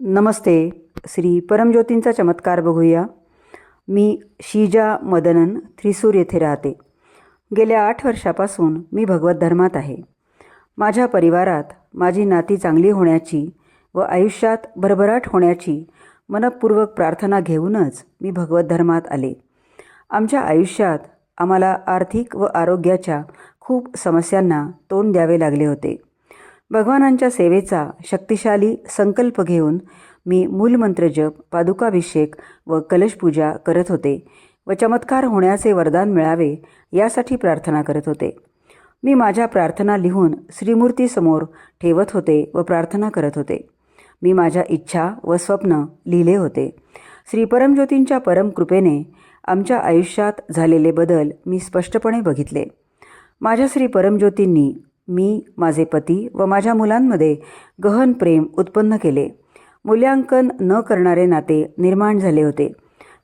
नमस्ते. श्री परमज्योतींचा चमत्कार बघूया. मी शीजा मदनन थ्रिसूर येथे राहते. गेल्या आठ वर्षापासून मी भगवत धर्मात आहे. माझ्या परिवारात माझी नाती चांगली होण्याची व आयुष्यात भरभराट होण्याची मनपूर्वक प्रार्थना घेऊनच मी भगवत धर्मात आले. आमच्या आयुष्यात आम्हाला आर्थिक व आरोग्याच्या खूप समस्यांना तोंड द्यावे लागले होते. भगवानांच्या सेवेचा शक्तिशाली संकल्प घेऊन मी मूलमंत्र जप पादुकाभिषेक व कलशपूजा करत होते व चमत्कार होण्याचे वरदान मिळावे यासाठी प्रार्थना करत होते. मी माझ्या प्रार्थना लिहून श्रीमूर्तीसमोर ठेवत होते व प्रार्थना करत होते. मी माझ्या इच्छा व स्वप्न लिहिले होते. श्री परमज्योतींच्या परम कृपेने आमच्या आयुष्यात झालेले बदल मी स्पष्टपणे बघितले. माझ्या श्री परमज्योतींनी मी माझे पती व माझ्या मुलांमध्ये गहन प्रेम उत्पन्न केले. मूल्यांकन न करणारे नाते निर्माण झाले होते.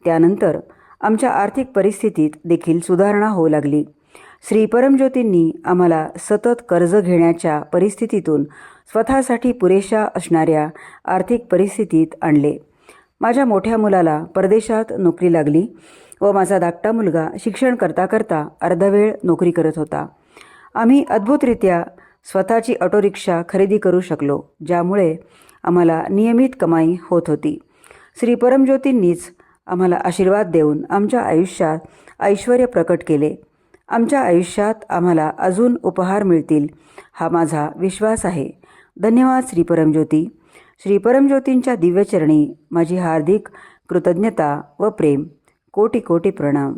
त्यानंतर आमच्या आर्थिक परिस्थितीत देखील सुधारणा होऊ लागली. श्री परमज्योतींनी आम्हाला सतत कर्ज घेण्याच्या परिस्थितीतून स्वतःसाठी पुरेशा असणाऱ्या आर्थिक परिस्थितीत आणले. माझ्या मोठ्या मुलाला परदेशात नोकरी लागली व माझा धाकटा मुलगा शिक्षण करता करता अर्धवेळ नोकरी करत होता. आम्ही अद्भुतरित्या स्वतःची ऑटोरिक्षा खरेदी करू शकलो ज्यामुळे आम्हाला नियमित कमाई होत होती. श्री परमज्योतींनीच आम्हाला आशीर्वाद देऊन आमच्या आयुष्यात ऐश्वर प्रकट केले. आमच्या आयुष्यात आम्हाला अजून उपहार मिळतील हा माझा विश्वास आहे. धन्यवाद श्री परमज्योती. श्री परमज्योतींच्या दिव्यचरणी माझी हार्दिक कृतज्ञता व प्रेम. कोटी कोटी प्रणाम.